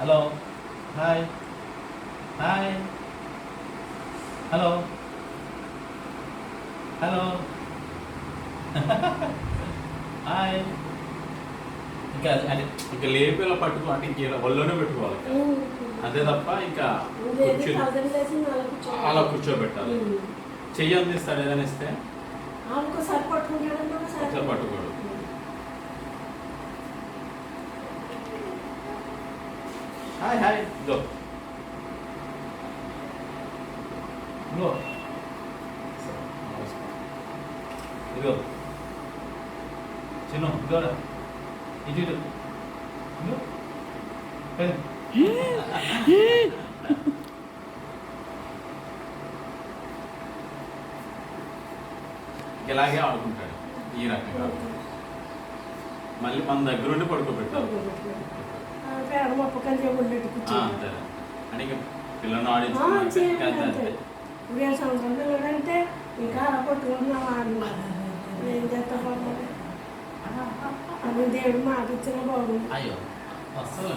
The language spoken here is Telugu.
Hello hi hi hello hello hi ఇంకా అంటే ఇంకా లేపి ఇలా పట్టుకో అంటే ఇంక ఇలా ఒళ్ళోనే పెట్టుకోవాలి అంతే తప్ప ఇంకా అలా కూర్చోబెట్టాలి. చెయ్యి అందిస్తాడు ఏదైనా ఇస్తే? ఒకసారి పట్టుకుంటాడంటే ఒకసారి ఒకసారి పట్టుకోడు హాయ్ హాయ్ గో గో ఇదిగో చిన్న గోడ ఇటు ఇటు ఇదిగో. పెన్. ఇలాగే ఆడుకుంటాడు ఈ రకంగా మళ్ళీ మన దగ్గర ఉండి పడుకోబెట్టాలి పేడ మొప్ప కలిసి ఉండేట్టు ఆ, కూర్చొని అంతే. అంటే ఇక పిల్లల్ని ఆ, ఆడించుకున్నాక చేయాలి అంతే అంతే. అంతే. ఇప్పుడు ఏడు సంవత్సరం పిల్లడంటే ఇంకా పట్టుకుంటున్నావా అన్నారు ఏం చేస్తా అది దేవుడు మాట ఇచ్చిన బాగుంది అయ్యో. అస్సలు